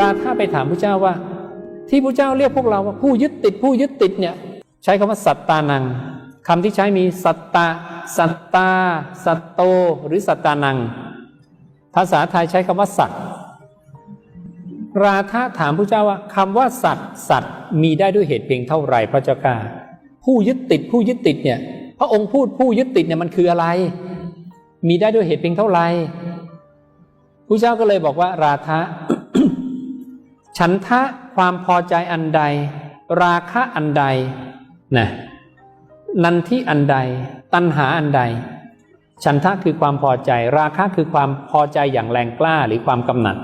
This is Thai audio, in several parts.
ราธาไปถามพระเจ้าว่า ที่พระเจ้าเรียกพวกเราว่าผู้ยึดติดผู้ยึดติดเนี่ยใช้คำว่าสัตตานังคำที่ใช้มีสัตตาสัตตา สัตโต หรือสัตตานัง ภาษาไทยใช้คำว่าสัตว์ราธาถามพระเจ้าว่าคำว่าสัตว์สัตว์มีได้ด้วยเหตุเพียงเท่าไหร่พระเจ้าข้าผู้ยึดติดผู้ยึดติดเนี่ยพระองค์พูดผู้ยึดติดเนี่ยมันคืออะไร มีได้ด้วยเหตุเพียงเท่าไหร่พระเจ้าก็เลยบอกว่า ราธะ ฉันทะความพอใจอันใด ราคะอันใดนะนันทิอันใด ตัณหาอันใด ฉันทะคือความพอใจ ราคะคือความพอใจอย่างแรงกล้าหรือความกำหนัด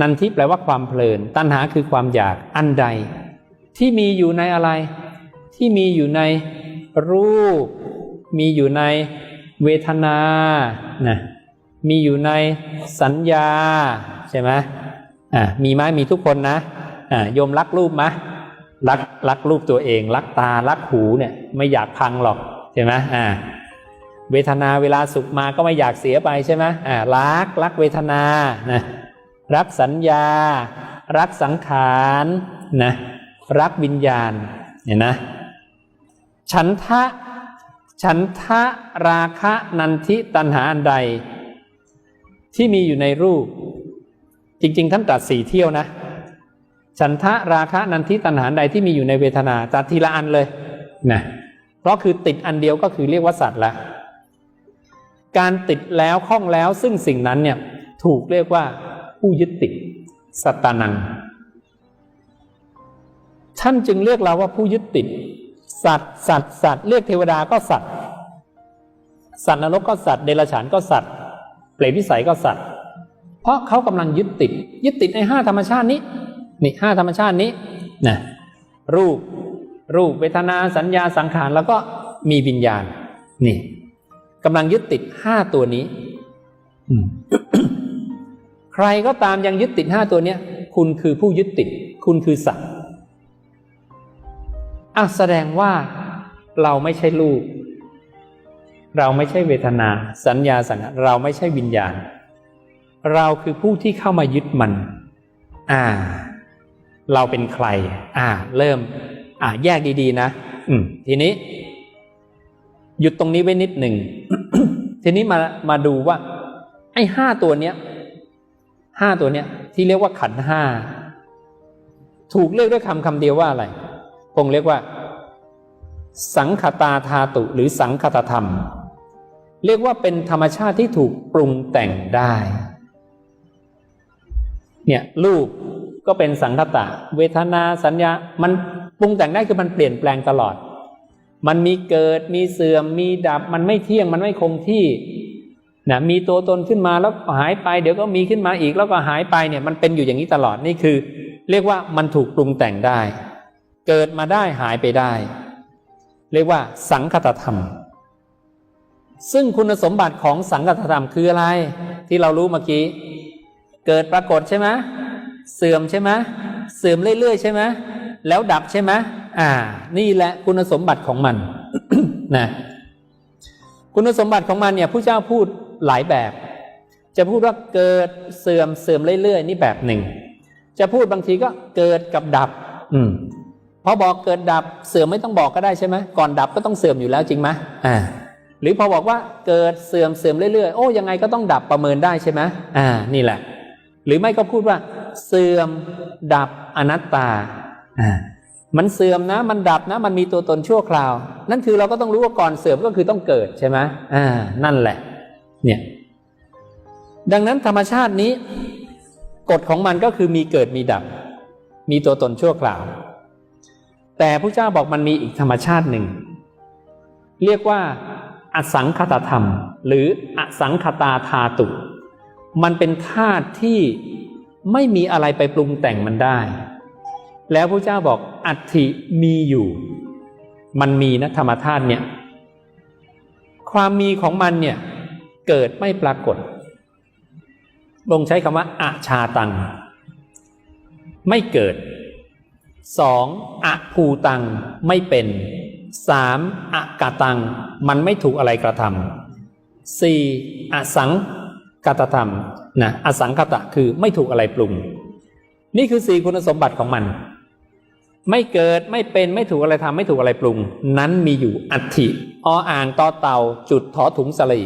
นันทิแปลว่าความเพลิน ตัณหาคือความอยากอันใด ที่มีอยู่ในอะไร ที่มีอยู่ในรูป มีอยู่ในเวทนานะมีอยู่ในสัญญาใช่ไหม อ่ามีไหมมีทุกคนนะอ่าโยมรักรูปไหมรักรักรูปตัวเอง รักตารักหูเนี่ยไม่อยากพังหรอกใช่ไหมอ่าเวทนาเวลาสุขมาก็ไม่อยากเสียไปใช่ไหมอ่ารักรักเวทนานะรักสัญญา รักสังขารนะรักวิญญาณเห็นนะฉันทะฉันทะราคะนันทิตัณหาอันใด ที่มีอยู่ในรูป จริง ๆ ท่านตรัสสี่เที่ยวนะ ฉันทะราคะนันทิตัณหานใดที่มีอยู่ในเวทนาตรัสทีละอันเลยนะเพราะคือติดอันเดียวก็คือเรียกว่าสัตว์ละการติดแล้วคล้องแล้วซึ่งสิ่งนั้นเนี่ยถูกเรียกว่าผู้ยึดติดสัตตานัง ท่านจึงเรียกเราว่าผู้ยึดติด สัตว์สัตว์สัตว์เรียกเทวดาก็สัตว์ สัตว์นรกก็สัตว์เดรัจฉานก็สัตว์เปรตวิสัยก็สัตว์ เพราะเขากำลังยึดติด ยึดติดในห้าธรรมชาตินี้นี่ห้าธรรมชาตินี้นะรูปรูปเวทนาสัญญาสังขารแล้วก็มีวิญญาณ นี่กำลังยึดติดห้าตัวนี้ใครก็ตามยังยึดติดห้าตัวเนี้ย คุณคือผู้ยึดติด คุณคือสัตว์อะแสดงว่าเราไม่ใช่ลูก เราไม่ใช่เวทนา สัญญาสังขารเราไม่ใช่วิญญาณ เราคือผู้ที่เข้ามายึดมัน อ่า เราเป็นใคร อ่า เริ่ม อ่า แยกดีๆ นะ อืม ทีนี้ หยุดตรงนี้ไว้นิดหนึ่ง ทีนี้มา มาดูว่า ไอ้ห้าตัวเนี้ย ห้าตัวเนี้ย ที่เรียกว่าขันห้า ถูกเรียกด้วยคำคำเดียวว่าอะไร คงเรียกว่า สังขตาธาตุ หรือสังคตธรรม เรียกว่าเป็นธรรมชาติที่ถูกปรุงแต่งได้ เนี่ยรูปก็เป็นสังคตะ เวทนาสัญญา มันปรุงแต่งได้คือมันเปลี่ยนแปลงตลอด มันมีเกิดมีเสื่อมมีดับ มันไม่เที่ยงมันไม่คงที่นะมีตัวตนขึ้นมาแล้วหายไป เดี๋ยวก็มีขึ้นมาอีกแล้วก็หายไปเนี่ยมันเป็นอยู่อย่างนี้ตลอดนี่คือ เรียกว่ามันถูกปรุงแต่งได้ เกิดมาได้หายไปได้ เรียกว่า สังคตธรรม ซึ่งคุณสมบัติของสังคตธรรมคืออะไร ที่เรารู้เมื่อกี้ เกิดปรากฏใช่ไหมเสื่อมใช่ไหมเสื่อมเรื่อยๆใช่ไหมแล้วดับใช่ไหมอ่า นี่แหละคุณสมบัติของมันนะคุณสมบัติของมันเนี่ยผู้เจ้าพูดหลายแบบ จะพูดว่าเกิดเสื่อมเสื่อมเรื่อยๆนี่แบบหนึ่ง จะพูดบางทีก็เกิดกับดับ อืมพอบอกเกิดดับเสื่อมไม่ต้องบอกก็ได้ใช่ไหมก่อนดับก็ต้องเสื่อมอยู่แล้วจริงไหมอ่าหรือพอบอกว่าเกิดเสื่อมเสื่อมเรื่อยๆ โอ้ยังไงก็ต้องดับประเมินได้ใช่ไหมอ่า นี่แหละ หรือไม่ก็พูดว่า เสื่อมดับอนัตตาอ่ามันเสื่อมนะ มันดับนะ มันมีตัวตนชั่วคราว นั่นคือเราก็ต้องรู้ว่าก่อนเสื่อมก็คือต้องเกิดใช่ไหมอ่า นั่นแหละ เนี่ย ดังนั้นธรรมชาตินี้ กฎของมันก็คือมีเกิดมีดับ มีตัวตนชั่วคราว แต่พระเจ้าบอกมันมีอีกธรรมชาติหนึ่ง เรียกว่า อสังคตธรรม หรืออสังคตาธาตุ มันเป็นธาตุที่ไม่มีอะไรไปปรุงแต่งมันได้ แล้วพระเจ้าบอกอัติมีอยู่ มันมีนะธรรมธาตุเนี่ย ความมีของมันเนี่ยเกิดไม่ปรากฏ ลงใช้คำว่าอาชาตัง ไม่เกิดสองอภูตังไม่เป็นสามอากาตัง มันไม่ถูกอะไรกระทำสี่อสัง กตธรรมนะอสังคตะคือไม่ถูกอะไรปรุง นี่คือสี่คุณสมบัติของมัน ไม่เกิดไม่เป็นไม่ถูกอะไรทำไม่ถูกอะไรปรุง นั้นมีอยู่อัฐิออ่างต่อเต่าจุดถอถุงสลี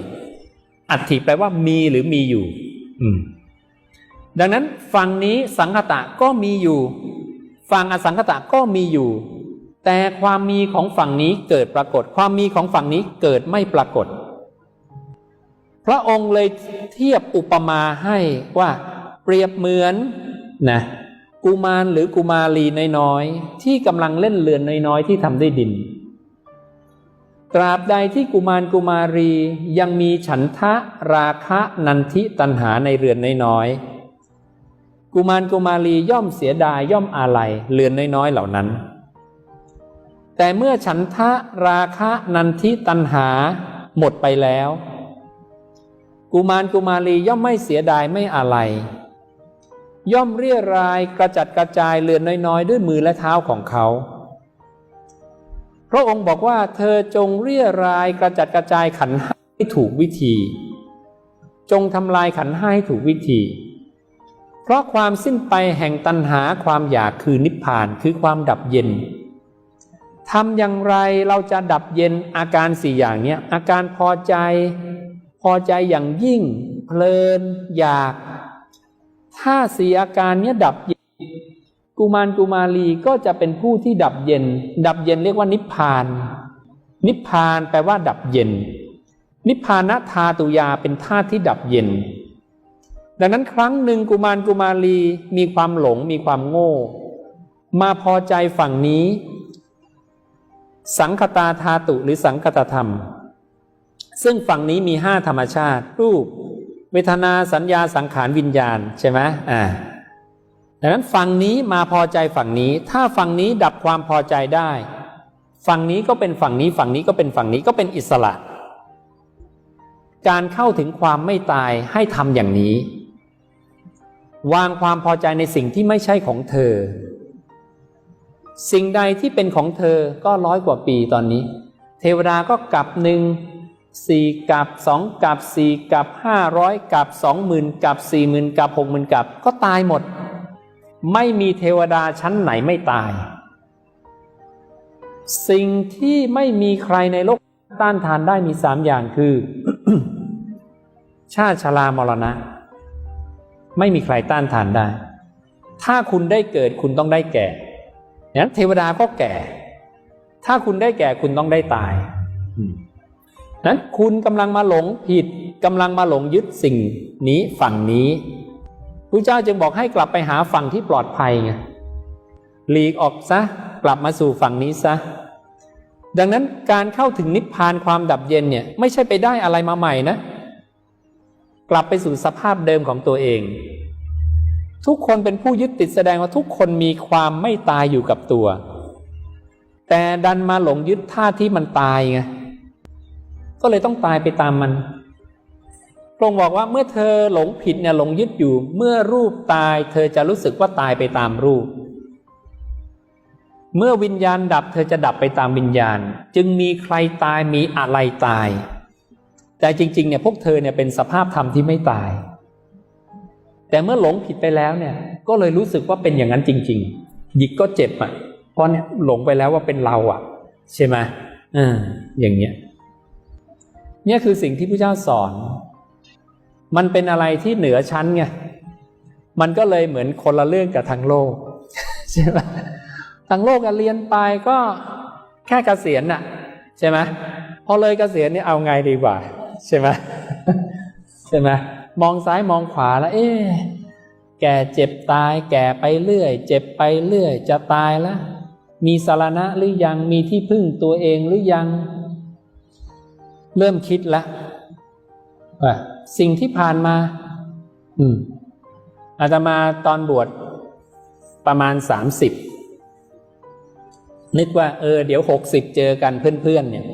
อัฐิแปลว่ามีหรือมีอยู่ อืมดังนั้นฝั่งนี้สังคตะก็มีอยู่ฝั่งอสังคตะก็มีอยู่ แต่ความมีของฝั่งนี้เกิดปรากฏ ความมีของฝั่งนี้เกิดไม่ปรากฏ ระองค์เลยเทียบอุปมาให้ว่าเปรียบเหมือนนะกุมารหรือกุมารีน้อยๆที่กำลังเล่นเรือนน้อยๆที่ทำด้วยดิน ตราบใดที่กุมารกุมารียังมีฉันทะราคะนันทิตันหาในเรือนน้อยๆกุมารกุมารีย่อมเสียดายย่อมอาลัยเรือนน้อยๆเหล่านั้น แต่เมื่อฉันทะราคะนันทิตันหาหมดไปแล้ว กุมารกุมารีย่อมไม่เสียดายไม่อาลัยย่อมเรียรายกระจัดกระจายเรือนน้อยๆ ด้วยมือและเท้าของเขา พระองค์บอกว่าเธอจงเรียรายกระจัดกระจายขันห้าให้ถูกวิธี จงทำลายขันห้าให้ถูกวิธี เพราะความสิ้นไปแห่งตัณหาความอยากคือนิพพานคือความดับเย็นทำอย่างไรเราจะดับเย็นอาการสี่อย่างเนี้ยอาการพอใจ พอใจอย่างยิ่ง เพลินอยาก ถ้าสี่อาการเนี้ยดับเย็นกุมารกุมารีก็จะเป็นผู้ที่ดับเย็น ดับเย็นเรียกว่านิพพาน นิพพานแปลว่า ดับเย็น นิพพานธาตุยาเป็นธาตุที่ดับเย็น ดังนั้นครั้งหนึ่งกุมารกุมารีมีความหลงมีความโง่ มาพอใจฝั่งนี้ สังคตาธาตุหรือสังคตธรรม ซึ่งฝั่งนี้มีห้าธรรมชาติ รูป เวทนาสัญญาสังขารวิญญาณใช่ไหมอ่าดังนั้นฝั่งนี้มาพอใจฝั่งนี้ ถ้าฝั่งนี้ดับความพอใจได้ ฝั่งนี้ก็เป็นฝั่งนี้ ฝั่งนี้ก็เป็นฝั่งนี้ก็เป็นอิสระ การเข้าถึงความไม่ตายให้ทำอย่างนี้ วางความพอใจในสิ่งที่ไม่ใช่ของเธอ สิ่งใดที่เป็นของเธอก็ร้อยกว่าปีตอนนี้ เทวดาก็กลับหนึ่ง สี่กับสองกับสี่กับห้าร้อยกับสองหมื่นกับสี่หมื่นกับหกหมื่นกับก็ตายหมด ไม่มีเทวดาชั้นไหนไม่ตาย สิ่งที่ไม่มีใครในโลกต้านทานได้มีสามอย่างคือ ชาติชรามรณะ ไม่มีใครต้านทานได้ ถ้าคุณได้เกิดคุณต้องได้แก่นั้นเทวดาก็แก่ ถ้าคุณได้แก่คุณต้องได้ตาย นั้นคุณกำลังมาหลงผิดกำลังมาหลงยึดสิ่งนี้ฝั่งนี้พระเจ้าจึงบอกให้กลับไปหาฝั่งที่ปลอดภัยไงหลีกออกซะกลับมาสู่ฝั่งนี้ซะดังนั้นการเข้าถึงนิพพานความดับเย็นเนี่ยไม่ใช่ไปได้อะไรมาใหม่นะ กลับไปสู่สภาพเดิมของตัวเอง ทุกคนเป็นผู้ยึดติดแสดงว่าทุกคนมีความไม่ตายอยู่กับตัว แต่ดันมาหลงยึดท่าที่มันตายไง ก็เลยต้องตายไปตามมันพระองค์บอกว่าเมื่อเธอหลงผิดเนี่ยหลงยึดอยู่ เมื่อรูปตาย เธอจะรู้สึกว่าตายไปตามรูป เมื่อวิญญาณดับ เธอจะดับไปตามวิญญาณ จึงมีใครตายมีอะไรตาย แต่จริงๆเนี่ยพวกเธอเนี่ยเป็นสภาพธรรมที่ไม่ตาย แต่เมื่อหลงผิดไปแล้วเนี่ย ก็เลยรู้สึกว่าเป็นอย่างนั้นจริง ๆ หยิกก็เจ็บอะเพราะเนี่ยหลงไปแล้วว่าเป็นเราอะ ใช่ไหมอ่าอย่างเงี้ย เนี่ยคือสิ่งที่พระเจ้าสอน มันเป็นอะไรที่เหนือชั้นไงมันก็เลยเหมือนคนละเรื่องกับทางโลกใช่ไหมทางโลกเรียนไปก็แค่เกษียณน่ะ ใช่ไหมพอเลยเกษียณนี่เอาไงดีกว่า ใช่ไหมใช่ไหมมองซ้ายมองขวาแล้วเอ๊ะแก่เจ็บตาย แก่ไปเรื่อย เจ็บไปเรื่อย จะตายแล้วมีสารณะหรือยังมีที่พึ่งตัวเองหรือยัง เริ่มคิดแล้วว่าสิ่งที่ผ่านมา อืมอาตมาตอนบวชประมาณสามสิบนึกว่า เออ เดี๋ยวหกสิบเจอกันเพื่อนๆเนี่ย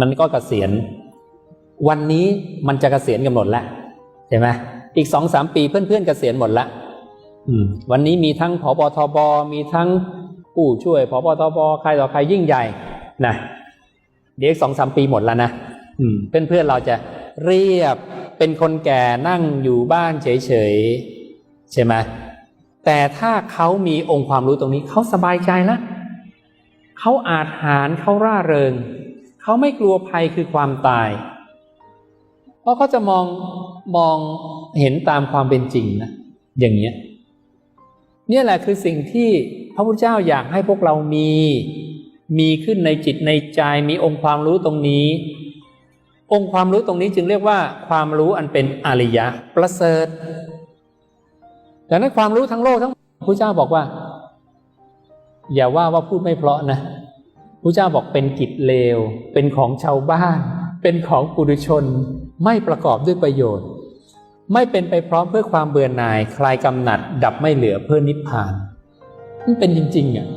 มันก็เกษียณ วันนี้มันจะเกษียณกันหมดแล้วใช่ไหมอีกสองสามปีเพื่อนๆเกษียณหมดละวันนี้มีทั้งผบทบมีทั้งผู้ช่วยผบทบใครต่อใครยิ่งใหญ่นะเดี๋ยวสองสามปีหมดแล้วนะ อืมเพื่อนเราจะเรียบเป็นคนแก่นั่งอยู่บ้านเฉยๆใช่ไหมแต่ถ้าเขามีองค์ความรู้ตรงนี้เขาสบายใจแล้วเขาอาจหารเขาร่าเริง เขาไม่กลัวภัยคือความตาย เพราะเขาจะมองมองเห็นตามความเป็นจริงนะอย่างเนี้ยนี่แหละคือสิ่งที่พระพุทธเจ้าอยากให้พวกเรามี มีขึ้นในจิตในใจมีองค์ความรู้ตรงนี้ องค์ความรู้ตรงนี้จึงเรียกว่า ความรู้อันเป็นอริยะประเสริฐดังนั้นความรู้ทั้งโลกทั้งพระเจ้าบอกว่า อย่าว่าว่าพูดไม่เพราะนะพระเจ้าบอกเป็นกิจเลว เป็นของชาวบ้าน เป็นของปุถุชน ไม่ประกอบด้วยประโยชน์ ไม่เป็นไปพร้อมเพื่อความเบื่อหน่าย คลายกำหนัด ดับไม่เหลือเพื่อนิพพานมันเป็นจริงๆอะ